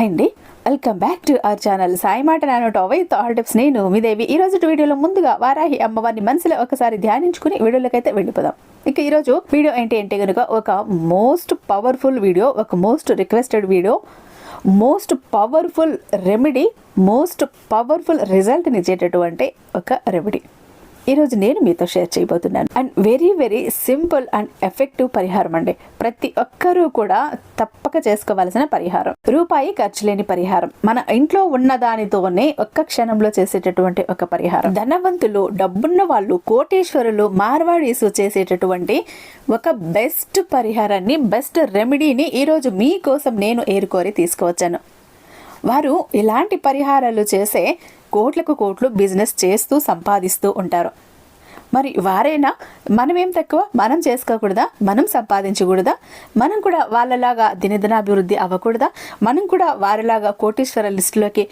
Hi అండి. Welcome back to our channel. Sai మాట నానో విత్ ఆల్ టిప్స్ నేను మీ దేవి ఈ రోజు వీడియోలో ముందుగా వారాహి అమ్మవారిని మనసులో ఒకసారి ధ్యానించుకుని వీడియోలోకైతే వెళ్ళిపోదాం. ఇక ఈరోజు వీడియో ఏంటి అంటే కనుక ఒక మోస్ట్ పవర్ఫుల్ వీడియో ఒక most requested video most powerful remedy most powerful రిజల్ట్ని ఇచ్చేటటువంటి ఒక రెమెడీ ఈరోజు నేను మీతో షేర్ చేయబోతున్నాను. And very very simple and effective పరిహారం అండి. ప్రతి ఒక్కరూ కూడా తప్పక చేసుకోవాల్సిన పరిహారం. రూపాయి ఖర్చు లేని పరిహారం. మన ఇంట్లో ఉన్న దానితోనే ఒక్క క్షణంలో చేసేటటువంటి ఒక పరిహారం. ధనవంతులు డబ్బున్న వాళ్ళు కోటేశ్వరులు మార్వాడీసు చేసేటటువంటి ఒక బెస్ట్ పరిహారాన్ని బెస్ట్ రెమెడీని ఈరోజు మీకోసం నేను ఏరుకోరి తీసుకువచ్చాను. వారు ఇలాంటి పరిహారాలు చేసే కోట్లకు కోట్లు బిజినెస్ చేస్తూ సంపాదిస్తూ ఉంటారు. మరి వారైనా మనమేం తక్కువ? మనం చేసుకోకూడదా? మనం సంపాదించకూడదా? మనం కూడా వాళ్ళలాగా దినదినాభివృద్ధి అవ్వకూడదా? మనం కూడా వారిలాగా కోటీశ్వర లిస్టులోకి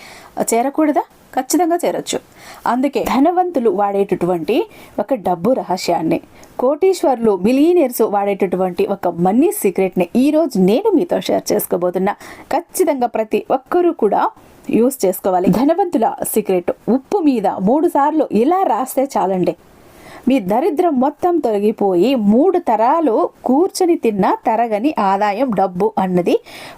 చేరకూడదా? ఖచ్చితంగా చేరొచ్చు. అందుకే ధనవంతులు వాడేటటువంటి ఒక డబ్బు రహస్యాన్ని కోటీశ్వర్లు మిలియనియర్స్ వాడేటటువంటి ఒక మనీ సీక్రెట్ని ఈరోజు నేను మీతో షేర్ చేసుకోబోతున్నా. ఖచ్చితంగా ప్రతి ఒక్కరూ కూడా యూస్ చేసుకోవాలి. ధనవంతుల సీక్రెట్ ఉప్పు మీద మూడు సార్లు ఇలా రాస్తే చాలండి. మీ దరిద్రం మొత్తం తొలగిపోయి మూడు తరాలు కూర్చొని తిన్న తరగని ఆదాయం డబ్బు అన్నది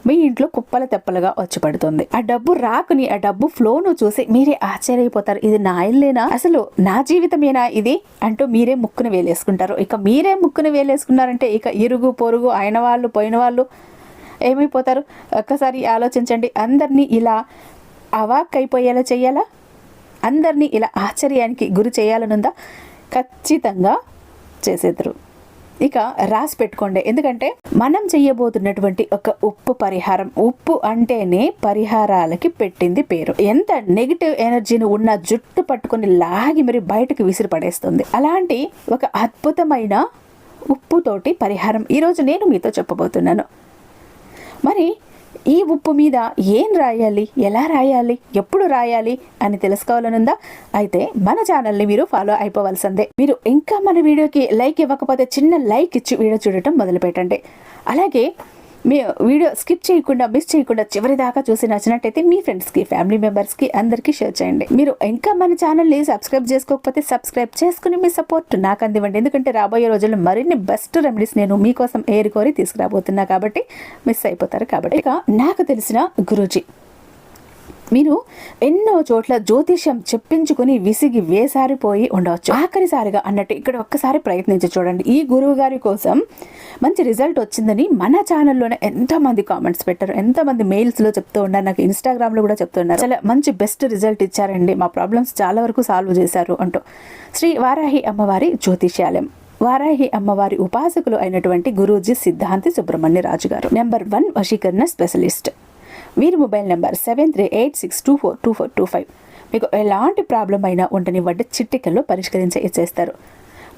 మీ ఇంట్లో కుప్పల తెప్పలుగా వచ్చి పడుతుంది ఆ డబ్బు రాకుని ఆ డబ్బు ఫ్లోను చూసి మీరే ఆశ్చర్యపోతారు. ఇది నా ఇల్లేనా? అసలు నా జీవితమేనా ఇది? అంటూ మీరే ముక్కును వేలేసుకుంటారు. ఇక మీరే ముక్కును వేలేసుకున్నారంటే ఇక ఇరుగు పొరుగు అయిన వాళ్ళు పోయిన వాళ్ళు ఏమైపోతారు? ఒక్కసారి ఆలోచించండి. అందరినీ ఇలా అవాక్ అయిపోయేలా చేయాలా? అందరినీ ఇలా ఆశ్చర్యానికి గురి చేయాలనుందా? ఖచ్చితంగా చేసేద్దరు. ఇక రాసి పెట్టుకోండి. ఎందుకంటే మనం చెయ్యబోతున్నటువంటి ఒక ఉప్పు పరిహారం ఉప్పు అంటేనే పరిహారాలకి పెట్టింది పేరు. ఎంత నెగిటివ్ ఎనర్జీని ఉన్న జుట్టు పట్టుకొని లాగి మరి బయటకు విసిరి పడేస్తుంది. అలాంటి ఒక అద్భుతమైన ఉప్పుతోటి పరిహారం ఈరోజు నేను మీతో చెప్పబోతున్నాను. మరి ఈ ఉప్పు మీద ఏం రాయాలి? ఎలా రాయాలి? ఎప్పుడు రాయాలి? అని తెలుసుకోవాలనుందా? అయితే మన ఛానల్ని మీరు ఫాలో అయిపోవాల్సిందే. మీరు ఇంకా మన వీడియోకి లైక్ ఇవ్వకపోతే చిన్న లైక్ ఇచ్చి వీడియో చూడటం మొదలు పెట్టండి అలాగే మీ వీడియో స్కిప్ చేయకుండా మిస్ చేయకుండా చివరి దాకా చూసి నచ్చినట్టయితే మీ ఫ్రెండ్స్కి ఫ్యామిలీ మెంబర్స్కి అందరికీ షేర్ చేయండి. మీరు ఇంకా మన ఛానల్ని సబ్స్క్రైబ్ చేసుకోకపోతే సబ్స్క్రైబ్ చేసుకుని మీ సపోర్ట్ నాకు అందివ్వండి. ఎందుకంటే రాబోయే రోజుల్లో మరిన్ని బెస్ట్ రెమెడీస్ నేను మీకోసం ఏరుకోరి తీసుకురాబోతున్నా కాబట్టి మిస్ అయిపోతారు కాబట్టి. ఇక నాకు తెలిసిన గురూజీ. మీరు ఎన్నో చోట్ల జ్యోతిష్యం చెప్పించుకుని విసిగి వేసారిపోయి ఉండవచ్చు. ఆఖరిసారిగా అన్నట్టు ఇక్కడ ఒక్కసారి ప్రయత్నించి చూడండి. ఈ గురువు గారి కోసం మంచి రిజల్ట్ వచ్చిందని మన ఛానల్లోనే ఎంతమంది కామెంట్స్ పెట్టారు. ఎంతమంది మెయిల్స్లో చెప్తూ ఉన్నారు. నాకు ఇన్స్టాగ్రామ్లో కూడా చెప్తున్నారు చాలా మంచి బెస్ట్ రిజల్ట్ ఇచ్చారండి. మా ప్రాబ్లమ్స్ చాలా వరకు సాల్వ్ చేశారు అంటూ. శ్రీ వారాహి అమ్మవారి జ్యోతిష్యాలయం. వారాహి అమ్మవారి ఉపాసకులు అయినటువంటి గురూజీ సిద్ధాంతి సుబ్రహ్మణ్య రాజు గారు. నెంబర్ వన్ వశీకరణ స్పెషలిస్ట్ వీరి mobile number seven three eight six two four two four two five మీకు ఎలాంటి ప్రాబ్లం అయినా ఉండనివ్వండి చిట్టికల్లో పరిష్కరించి ఇచ్చేస్తారు.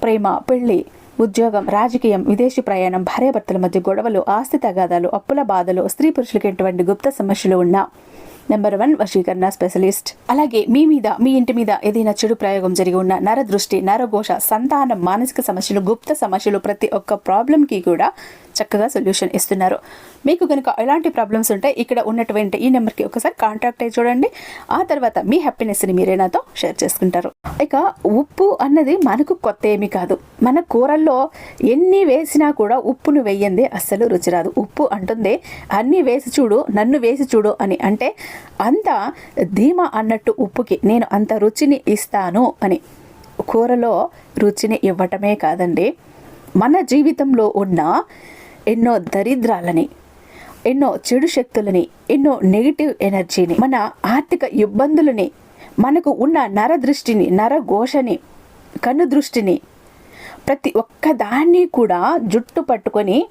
ప్రేమ పెళ్ళి ఉద్యోగం రాజకీయం విదేశీ ప్రయాణం భార్యాభర్తల మధ్య గొడవలు ఆస్తి తగాదాలు అప్పుల బాధలు స్త్రీ పురుషులకి ఎటువంటి గుప్త సమస్యలు ఉన్నా నెంబర్ వన్ వశీకరణ స్పెషలిస్ట్. అలాగే మీ మీద మీ ఇంటి మీద ఏదైనా చెడు ప్రయోగం జరిగి ఉన్న నరదృష్టి నరఘోష సంతానం మానసిక సమస్యలు గుప్త సమస్యలు ప్రతి ఒక్క ప్రాబ్లంకి కూడా చక్కగా సొల్యూషన్ ఇస్తున్నారు. మీకు కనుక ఎలాంటి ప్రాబ్లమ్స్ ఉంటే ఇక్కడ ఉన్నటువంటి ఈ నెంబర్కి ఒకసారి కాంటాక్ట్ అయ్యి చూడండి. ఆ తర్వాత మీ హ్యాపీనెస్ని మీరే నాతో షేర్ చేసుకుంటారు. ఇక ఉప్పు అన్నది మనకు కొత్త ఏమీ కాదు. మన కూరల్లో ఎన్ని వేసినా కూడా ఉప్పును వేయందే అస్సలు రుచి రాదు. ఉప్పు అంటుంది అన్ని వేసి చూడు నన్ను వేసి చూడు అని. అంటే అంత ధీమా అన్నట్టు ఉప్పుకి నేను అంత రుచిని ఇస్తాను అని. కూరలో రుచిని ఇవ్వటమే కాదండి. మన జీవితంలో ఉన్న ఎన్నో దరిద్రాలని ఎన్నో చెడు శక్తులని ఎన్నో నెగిటివ్ ఎనర్జీని మన ఆర్థిక ఇబ్బందులని మనకు ఉన్న నరదృష్టిని నరఘోషని కన్ను దృష్టిని ప్రతి ఒక్క దాన్ని కూడా జుట్టు పట్టుకొని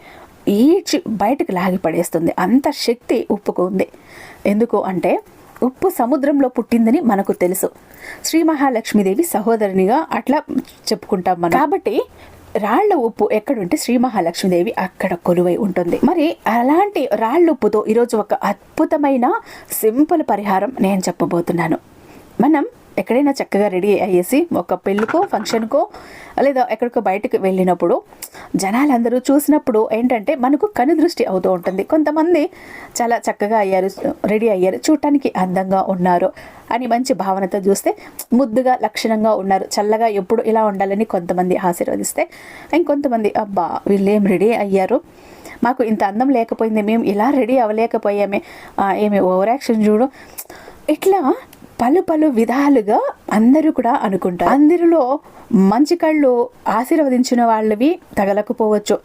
ఈడ్చి బయటకు లాగి పడేస్తుంది. అంత శక్తి ఉప్పుకు ఉంది. ఎందుకు అంటే ఉప్పు సముద్రంలో పుట్టిందని మనకు తెలుసు. శ్రీ మహాలక్ష్మీదేవి సహోదరునిగా అట్లా చెప్పుకుంటాం మనం. కాబట్టి రాళ్ళ ఉప్పు ఎక్కడుంటే శ్రీ మహాలక్ష్మీదేవి అక్కడ కొలువై ఉంటుంది. మరి అలాంటి రాళ్ళ ఉప్పుతో ఈరోజు ఒక అద్భుతమైన సింపుల్ పరిహారం నేను చెప్పబోతున్నాను. మనం ఎక్కడైనా చక్కగా రెడీ అయ్యేసి ఒక పెళ్ళికో ఫంక్షన్కో లేదా ఎక్కడికో బయటకు వెళ్ళినప్పుడు జనాలందరూ చూసినప్పుడు ఏంటంటే మనకు కనుదృష్టి అవుతూ ఉంటుంది. కొంతమంది చాలా చక్కగా అయ్యారు రెడీ అయ్యారు చూడటానికి అందంగా ఉన్నారు అని మంచి భావనతో చూస్తే ముద్దుగా లక్షణంగా ఉన్నారు. చల్లగా ఎప్పుడు ఇలా ఉండాలని కొంతమంది ఆశీర్వదిస్తే ఇంకొంతమంది అబ్బా వీళ్ళేం రెడీ అయ్యారు? మాకు ఇంత అందం లేకపోయింది మేము ఇలా రెడీ అవ్వలేకపోయామే. ఏమి ఓవర్ యాక్షన్ చూడు. ఇట్లా పలు పలు విధాలుగా అందరూ కూడా అనుకుంటారు. అందరిలో మంచి కళ్ళు ఆశీర్వదించిన వాళ్ళవి తగలకపోవచ్చు.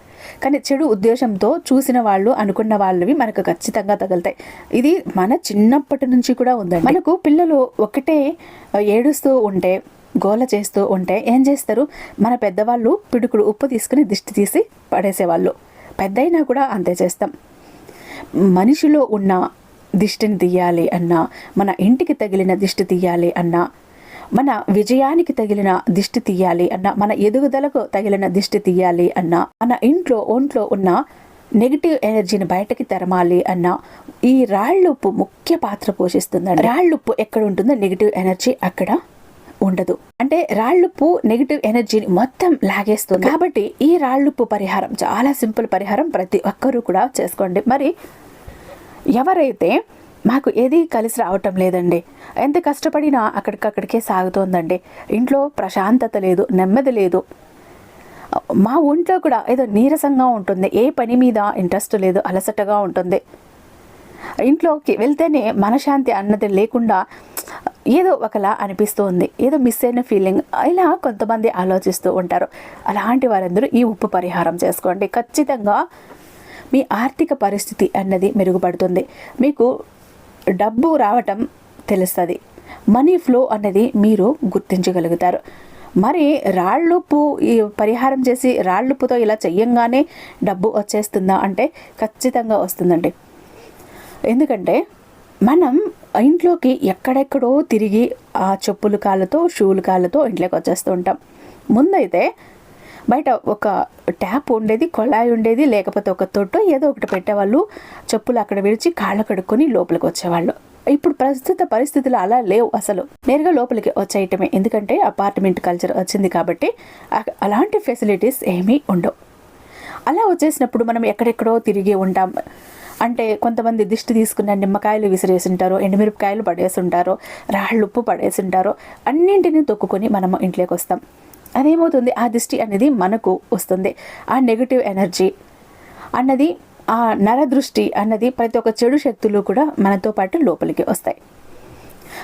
కానీ చెడు ఉద్దేశంతో చూసిన వాళ్ళు అనుకున్న వాళ్ళవి మనకు ఖచ్చితంగా తగులుతాయి. ఇది మన చిన్నప్పటి నుంచి కూడా ఉందండి. మనకు పిల్లలు ఒకటే ఏడుస్తూ ఉంటే గోల చేస్తూ ఉంటే ఏం చేస్తారు? మన పెద్దవాళ్ళు పిడుకుడు ఉప్పు తీసుకుని దిష్టి తీసి పడేసేవాళ్ళు. పెద్దయినా కూడా అంతే చేస్తాం. మనిషిలో ఉన్న దిష్టిని తీయాలి అన్నా మన ఇంటికి తగిలిన దిష్టి తీయాలి అన్నా మన విజయానికి తగిలిన దిష్టి తీయాలి అన్న మన ఎదుగుదలకు తగిలిన దిష్టి తీయాలి అన్న మన ఇంట్లో ఒంట్లో ఉన్న నెగిటివ్ ఎనర్జీని బయటకి తరమాలి అన్న ఈ రాళ్ళుప్పు ముఖ్య పాత్ర పోషిస్తుందండి. రాళ్ళుప్పు ఎక్కడ ఉంటుందో నెగిటివ్ ఎనర్జీ అక్కడ ఉండదు. అంటే రాళ్ళుప్పు నెగిటివ్ ఎనర్జీని మొత్తం లాగేస్తుంది. కాబట్టి ఈ రాళ్ళుప్పు పరిహారం చాలా సింపుల్ పరిహారం ప్రతి ఒక్కరూ కూడా చేసుకోండి. మరి ఎవరైతే మాకు ఏది కలిసి రావటం లేదండి ఎంత కష్టపడినా అక్కడికక్కడికే సాగుతోందండి. ఇంట్లో ప్రశాంతత లేదు నెమ్మది లేదు. మా ఒంట్లో కూడా ఏదో నీరసంగా ఉంటుంది ఏ పని మీద ఇంట్రెస్ట్ లేదు అలసటగా ఉంటుంది. ఇంట్లోకి వెళ్తేనే మనశాంతి అన్నది లేకుండా ఏదో ఒకలా అనిపిస్తుంది ఏదో మిస్ అయిన ఫీలింగ్. ఇలా కొంతమంది ఆలోచిస్తూ ఉంటారు. అలాంటి వారందరూ ఈ ఉప్పు పరిహారం చేసుకోండి. ఖచ్చితంగా మీ ఆర్థిక పరిస్థితి అన్నది మెరుగుపడుతుంది. మీకు డబ్బు రావటం తెలుస్తుంది. మనీ ఫ్లో అన్నది మీరు గుర్తించగలుగుతారు. మరి రాళ్ళుప్పు ఈ పరిహారం చేసి రాళ్ళుప్పుతో ఇలా చెయ్యంగానే డబ్బు వచ్చేస్తుందా అంటే ఖచ్చితంగా వస్తుందండి. ఎందుకంటే మనం ఇంట్లోకి ఎక్కడెక్కడో తిరిగి ఆ చెప్పుల కాళ్ళతో షూల కాళ్ళతో ఇంట్లోకి వచ్చేస్తూ ఉంటాం. ముందైతే బయట ఒక ట్యాప్ ఉండేది కొళాయి ఉండేది లేకపోతే ఒక తొట్టు ఏదో ఒకటి పెట్టేవాళ్ళు. చెప్పులు అక్కడ విడిచి కాళ్ళు కడుక్కొని లోపలికి వచ్చేవాళ్ళు. ఇప్పుడు ప్రస్తుత పరిస్థితులు అలా లేవు అసలు. నేరుగా లోపలికి వచ్చేయటమే. ఎందుకంటే అపార్ట్మెంట్ కల్చర్ వచ్చింది కాబట్టి అలాంటి ఫెసిలిటీస్ ఏమీ ఉండవు. అలా వచ్చేసినప్పుడు మనం ఎక్కడెక్కడో తిరిగి ఉంటాం. అంటే కొంతమంది దిష్టి తీసుకున్న నిమ్మకాయలు విసిరేసి ఉంటారు ఎండుమిరపకాయలు పడేసి ఉంటారు రాళ్ళు ఉప్పు పడేసి ఉంటారు అన్నింటినీ తొక్కుకొని మనము ఇంట్లోకి వస్తాం. అదేమవుతుంది? ఆ దిష్టి అనేది మనకు వస్తుంది. ఆ నెగిటివ్ ఎనర్జీ అన్నది ఆ నరదృష్టి అన్నది ప్రతి ఒక్క చెడు శక్తులు కూడా మనతో పాటు లోపలికి వస్తాయి.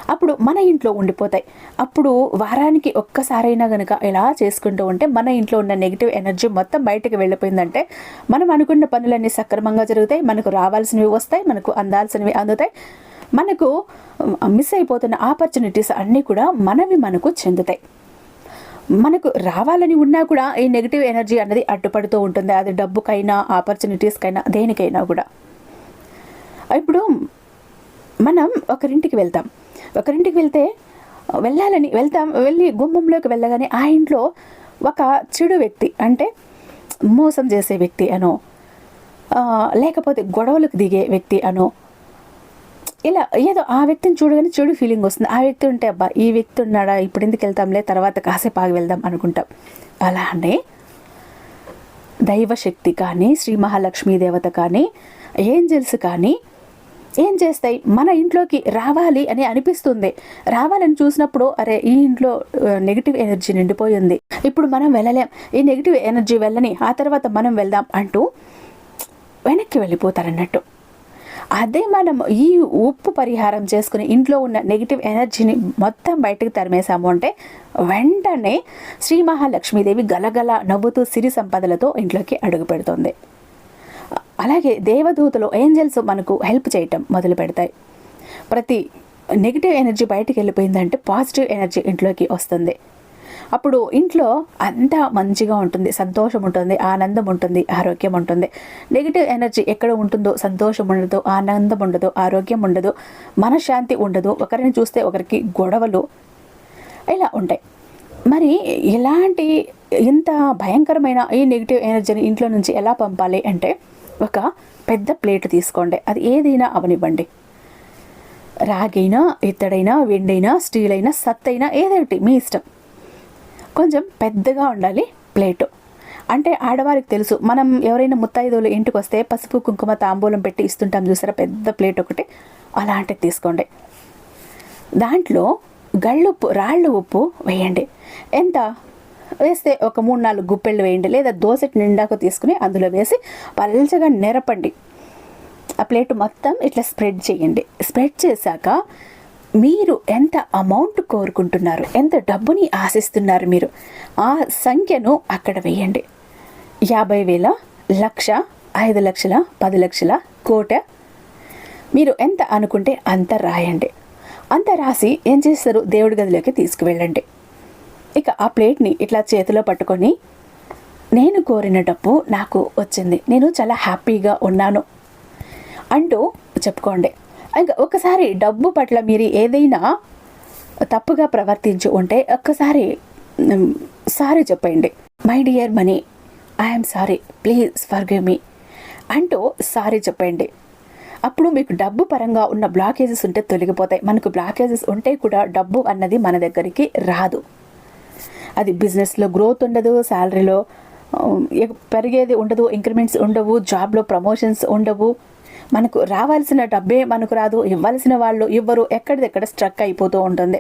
అప్పుడు మన ఇంట్లో ఉండిపోతాయి. అప్పుడు వారానికి ఒక్కసారైనా గనుక ఇలా చేసుకుంటూ ఉంటే మన ఇంట్లో ఉన్న నెగిటివ్ ఎనర్జీ మొత్తం బయటకు వెళ్ళిపోయిందంటే మనం అనుకున్న పనులన్నీ సక్రమంగా జరుగుతాయి మనకు రావాల్సినవి వస్తాయి మనకు అందాల్సినవి అందుతాయి. మనకు మిస్ అయిపోతున్న ఆపర్చునిటీస్ అన్నీ కూడా మనవి మనకు చెందుతాయి. మనకు రావాలని ఉన్నా కూడా ఈ నెగిటివ్ ఎనర్జీ అన్నది అడ్డుపడుతూ ఉంటుంది. అది డబ్బుకైనా ఆపర్చునిటీస్కైనా దేనికైనా కూడా. ఇప్పుడు మనం ఒకరింటికి వెళ్తాం. ఒకరింటికి వెళ్తే వెళ్ళాలని వెళ్తాం వెళ్ళి గుమ్మంలోకి వెళ్ళగానే ఆ ఇంట్లో ఒక చెడు వ్యక్తి అంటే మోసం చేసే వ్యక్తి అనో లేకపోతే గొడవలకు దిగే వ్యక్తి అనో ఇలా ఏదో ఆ వ్యక్తిని చూడగానే చెడు ఫీలింగ్ వస్తుంది. ఆ వ్యక్తి ఉంటే అబ్బా ఈ వ్యక్తి ఉన్నాడా ఇప్పుడు ఎందుకు వెళ్తాంలే తర్వాత కాసేపు ఆగి వెళ్దాం అనుకుంటాం. అలానే దైవశక్తి కానీ శ్రీ మహాలక్ష్మీ దేవత కానీ ఏంజల్స్ కానీ ఏం చేస్తాయి? మన ఇంట్లోకి రావాలి అని అనిపిస్తుంది. రావాలని చూసినప్పుడు అరే ఈ ఇంట్లో నెగిటివ్ ఎనర్జీ నిండిపోయింది ఇప్పుడు మనం వెళ్ళలేం. ఈ నెగిటివ్ ఎనర్జీ వెళ్ళని ఆ తర్వాత మనం వెళ్దాం అంటూ వెనక్కి వెళ్ళిపోతారన్నట్టు. అదే మనం ఈ ఉప్పు పరిహారం చేసుకుని ఇంట్లో ఉన్న నెగిటివ్ ఎనర్జీని మొత్తం బయటకు తరిమేశాము అంటే వెంటనే శ్రీ మహాలక్ష్మీదేవి గలగల నవ్వుతూ సిరి సంపదలతో ఇంట్లోకి అడుగు పెడుతుంది. అలాగే దేవదూతలు ఏంజల్స్ మనకు హెల్ప్ చేయటం మొదలు పెడతాయి. ప్రతి నెగిటివ్ ఎనర్జీ బయటికి వెళ్ళిపోయిందంటే పాజిటివ్ ఎనర్జీ ఇంట్లోకి వస్తుంది. అప్పుడు ఇంట్లో అంతా మంచిగా ఉంటుంది సంతోషం ఉంటుంది ఆనందం ఉంటుంది ఆరోగ్యం ఉంటుంది. నెగిటివ్ ఎనర్జీ ఎక్కడ ఉంటుందో సంతోషం ఉండదు ఆనందం ఉండదు ఆరోగ్యం ఉండదు మనశ్శాంతి ఉండదు. ఒకరిని చూస్తే ఒకరికి గొడవలు ఇలా ఉంటాయి. మరి ఇలాంటి ఇంత భయంకరమైన ఈ నెగిటివ్ ఎనర్జీని ఇంట్లో నుంచి ఎలా పంపాలి అంటే ఒక పెద్ద ప్లేట్ తీసుకోండి. అది ఏదైనా అవనివ్వండి. రాగైనా ఇత్తడైనా వెండైనా స్టీల్ అయినా సత్తైనా ఏదైతే మీ ఇష్టం. కొంచెం పెద్దగా ఉండాలి ప్లేటు. అంటే ఆడవారికి తెలుసు మనం ఎవరైనా ముత్తైదువులు ఇంటికి వస్తే పసుపు కుంకుమ తాంబూలం పెట్టి ఇస్తుంటాం చూసారా పెద్ద ప్లేట్ ఒకటి. అలాంటిది తీసుకోండి. దాంట్లో గళ్ళుప్పు రాళ్ళు ఉప్పు వేయండి. ఎంత? వేస్తే ఒక మూడు నాలుగు గుప్పెళ్ళు వేయండి. లేదా దోసెట్ నిండాకు తీసుకుని అందులో వేసి పల్చగా నిరపండి. ఆ ప్లేట్ మొత్తం ఇట్లా స్ప్రెడ్ చేయండి. స్ప్రెడ్ చేశాక మీరు ఎంత అమౌంట్ కోరుకుంటున్నారు? ఎంత డబ్బుని ఆశిస్తున్నారు మీరు? ఆ సంఖ్యను అక్కడ వేయండి. యాభై వేల లక్ష ఐదు లక్షల పది లక్షల కోట. మీరు ఎంత అనుకుంటే అంత రాయండి. అంత రాసి ఏం చేస్తారు? దేవుడి గదిలోకి తీసుకువెళ్ళండి. ఇక ఆ ప్లేట్ని ఇట్లా చేతిలో పట్టుకొని నేను కోరిన డబ్బు నాకు వచ్చింది. నేను చాలా హ్యాపీగా ఉన్నాను. అంటూ చెప్పుకోండి. ఇంకా ఒకసారి డబ్బు పట్ల మీరు ఏదైనా తప్పుగా ప్రవర్తించి ఉంటే ఒక్కసారి సారీ చెప్పండి. My dear money I'm sorry please forgive me అంటూ సారీ చెప్పండి. అప్పుడు మీకు డబ్బు పరంగా ఉన్న బ్లాకేజెస్ ఉంటే తొలగిపోతాయి. మనకు బ్లాకేజెస్ ఉంటే కూడా డబ్బు అన్నది మన దగ్గరికి రాదు. అది బిజినెస్లో గ్రోత్ ఉండదు శాలరీలో పెరిగేది ఉండదు ఇంక్రిమెంట్స్ ఉండవు జాబ్లో ప్రమోషన్స్ ఉండవు. మనకు రావాల్సిన డబ్బే మనకు రాదు ఇవ్వాల్సిన వాళ్ళు ఇవ్వరు ఎక్కడిదెక్కడ స్ట్రక్ అయిపోతూ ఉంటుంది.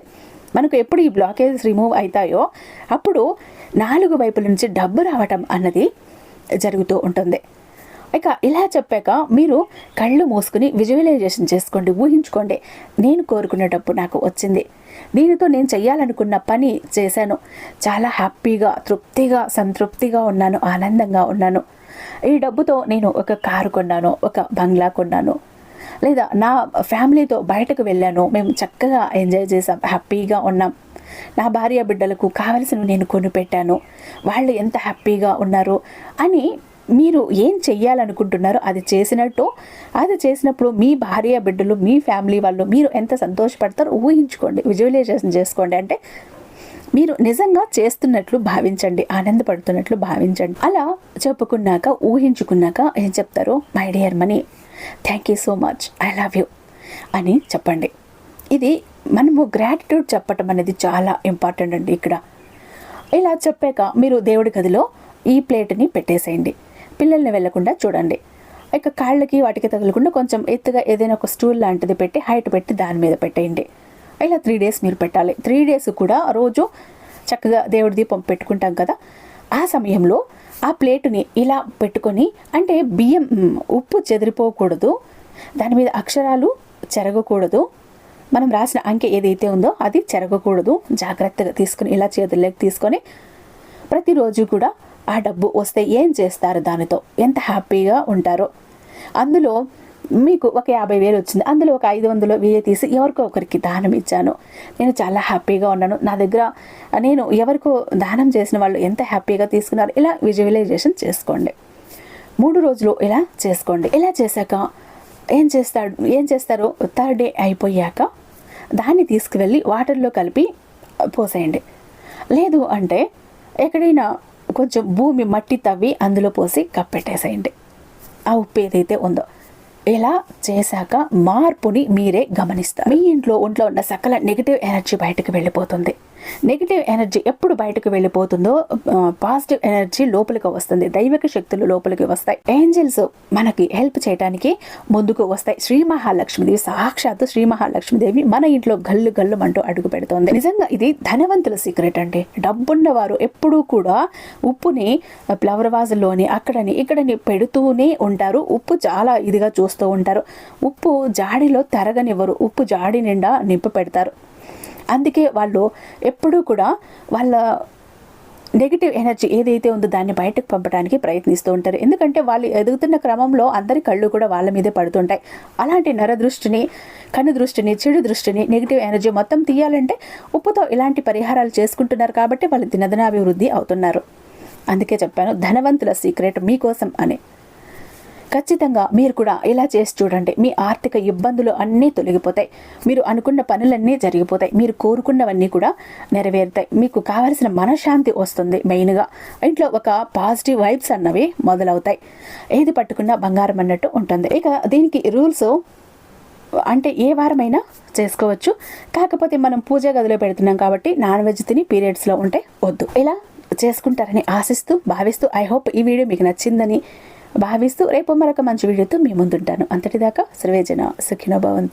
మనకు ఎప్పుడు ఈ బ్లాకేజెస్ రిమూవ్ అవుతాయో అప్పుడు నాలుగు వైపుల నుంచి డబ్బు రావటం అన్నది జరుగుతూ ఉంటుంది. ఇక ఇలా చెప్పాక మీరు కళ్ళు మూసుకుని విజువలైజేషన్ చేసుకోండి ఊహించుకోండి. నేను కోరుకునే డబ్బు నాకు వచ్చింది. దీనితో నేను చేయాలనుకున్న పని చేశాను. చాలా హ్యాపీగా తృప్తిగా సంతృప్తిగా ఉన్నాను ఆనందంగా ఉన్నాను. ఈ డబ్బుతో నేను ఒక కారు కొన్నాను ఒక బంగ్లా కొన్నాను. లేదా నా ఫ్యామిలీతో బయటకు వెళ్ళాను. మేము చక్కగా ఎంజాయ్ చేసాం హ్యాపీగా ఉన్నాం. నా భార్య బిడ్డలకు కావలసినవి నేను కొనిపెట్టాను. వాళ్ళు ఎంత హ్యాపీగా ఉన్నారు అని మీరు ఏం చెయ్యాలనుకుంటున్నారో అది చేసినట్టు అది చేసినప్పుడు మీ భార్య బిడ్డలు మీ ఫ్యామిలీ వాళ్ళు మీరు ఎంత సంతోషపడతారో ఊహించుకోండి విజువలైజేషన్ చేసుకోండి. అంటే మీరు నిజంగా చేస్తున్నట్లు భావించండి ఆనందపడుతున్నట్లు భావించండి. అలా చెప్పుకున్నాక ఊహించుకున్నాక ఏం చెప్తారు? My dear money thank you so much I love you అని చెప్పండి. ఇది మనము గ్రాటిట్యూడ్ చెప్పటం అనేది చాలా ఇంపార్టెంట్ అండి ఇక్కడ. ఇలా చెప్పాక మీరు దేవుడి గదిలో ఈ ప్లేట్ని పెట్టేసేయండి. పిల్లల్ని వెళ్ళకుండా చూడండి. ఇక కాళ్ళకి వాటికి తగలకుండా కొంచెం ఎత్తుగా ఏదైనా ఒక స్టూల్ లాంటిది పెట్టి హైట్ పెట్టి దాని మీద పెట్టేయండి. ఇలా త్రీ డేస్ మీరు పెట్టాలి. త్రీ డేస్ కూడా రోజు చక్కగా దేవుడి దీపం పెట్టుకుంటాం కదా. ఆ సమయంలో ఆ ప్లేటుని ఇలా పెట్టుకొని అంటే బియ్యం ఉప్పు చెదిరిపోకూడదు. దాని మీద అక్షరాలు చెరగకూడదు. మనం రాసిన అంకె ఏదైతే ఉందో అది చెరగకూడదు. జాగ్రత్తగా తీసుకుని ఇలా చేతుల్లోకి తీసుకొని ప్రతిరోజు కూడా ఆ డబ్బు వస్తే ఏం చేస్తారు దానితో? ఎంత హ్యాపీగా ఉంటారో? అందులో మీకు ఒక యాభై వేలు వచ్చింది. అందులో ఒక ఐదు వందలు వెయ్యి తీసి ఎవరికో ఒకరికి దానం ఇచ్చాను. నేను చాలా హ్యాపీగా ఉన్నాను. నా దగ్గర నేను ఎవరికో దానం చేసిన వాళ్ళు ఎంత హ్యాపీగా తీసుకున్నారు? ఇలా విజువలైజేషన్ చేసుకోండి. మూడు రోజులు ఇలా చేసుకోండి. ఇలా చేశాక ఏం చేస్తాడు? ఏం చేస్తారు? థర్డ్ డే అయిపోయాక దాన్ని తీసుకువెళ్ళి వాటర్లో కలిపి పోసేయండి. లేదు అంటే ఎక్కడైనా కొంచెం భూమి మట్టి తవ్వి అందులో పోసి కప్పెట్టేసేయండి. ఆ ఉప్పు ఏదైతే ఉందో. ఇలా చేశాక మార్పుని మీరే గమనిస్తారు. మీ ఇంట్లో ఒంట్లో ఉన్న సకల నెగిటివ్ ఎనర్జీ బయటకు వెళ్ళిపోతుంది. నెగిటివ్ ఎనర్జీ ఎప్పుడు బయటకు వెళ్ళిపోతుందో పాజిటివ్ ఎనర్జీ లోపలికి వస్తుంది. దైవిక శక్తులు లోపలికి వస్తాయి. ఏంజల్స్ మనకి హెల్ప్ చేయడానికి ముందుకు వస్తాయి. శ్రీ మహాలక్ష్మిదేవి సాక్షాత్తు శ్రీ మహాలక్ష్మీదేవి మన ఇంట్లో గల్లు గల్లు అంటూ అడుగు పెడుతోంది. నిజంగా ఇది ధనవంతుల సీక్రెట్ అండి. డబ్బున్న వారు ఎప్పుడూ కూడా ఉప్పుని ఫ్లవర్ వాజుల్లోని అక్కడని ఇక్కడని పెడుతూనే ఉంటారు. ఉప్పు చాలా ఇదిగా చూస్తూ ఉంటారు. ఉప్పు జాడిలో తరగనివ్వరు. ఉప్పు జాడి నిండా నింపు పెడతారు. అందుకే వాళ్ళు ఎప్పుడూ కూడా వాళ్ళ నెగిటివ్ ఎనర్జీ ఏదైతే ఉందో దాన్ని బయటకు పంపడానికి ప్రయత్నిస్తూ ఉంటారు. ఎందుకంటే వాళ్ళు ఎదుగుతున్న క్రమంలో అందరి కళ్ళు కూడా వాళ్ళ మీదే పడుతుంటాయి. అలాంటి నరదృష్టిని కన్ను దృష్టిని చెడు దృష్టిని నెగిటివ్ ఎనర్జీ మొత్తం తీయాలంటే ఉప్పుతో ఇలాంటి పరిహారాలు చేసుకుంటున్నారు కాబట్టి వాళ్ళు దినదినాభివృద్ధి అవుతున్నారు. అందుకే చెప్పాను ధనవంతుల సీక్రెట్ మీకోసం అని. ఖచ్చితంగా మీరు కూడా ఇలా చేసి చూడండి. మీ ఆర్థిక ఇబ్బందులు అన్నీ తొలగిపోతాయి. మీరు అనుకున్న పనులన్నీ జరిగిపోతాయి. మీరు కోరుకున్నవన్నీ కూడా నెరవేరుతాయి. మీకు కావలసిన మనశ్శాంతి వస్తుంది మెయిన్గా. ఇంట్లో ఒక పాజిటివ్ వైబ్స్ అన్నవి మొదలవుతాయి. ఏది పట్టుకున్నా బంగారం అన్నట్టు ఉంటుంది. ఇక దీనికి రూల్స్ అంటే ఏ వారమైనా చేసుకోవచ్చు. కాకపోతే మనం పూజ గదిలో పెడుతున్నాం కాబట్టి నాన్ వెజ్ తిని పీరియడ్స్లో ఉంటే వద్దు. ఇలా చేసుకుంటారని ఆశిస్తూ భావిస్తూ ఐ హోప్ ఈ వీడియో మీకు నచ్చిందని భావిస్తూ రేపు మరొక మంచి వీడియోతో మీ ముందుంటాను. అంతటిదాకా సర్వేజన సుఖినోభవంతు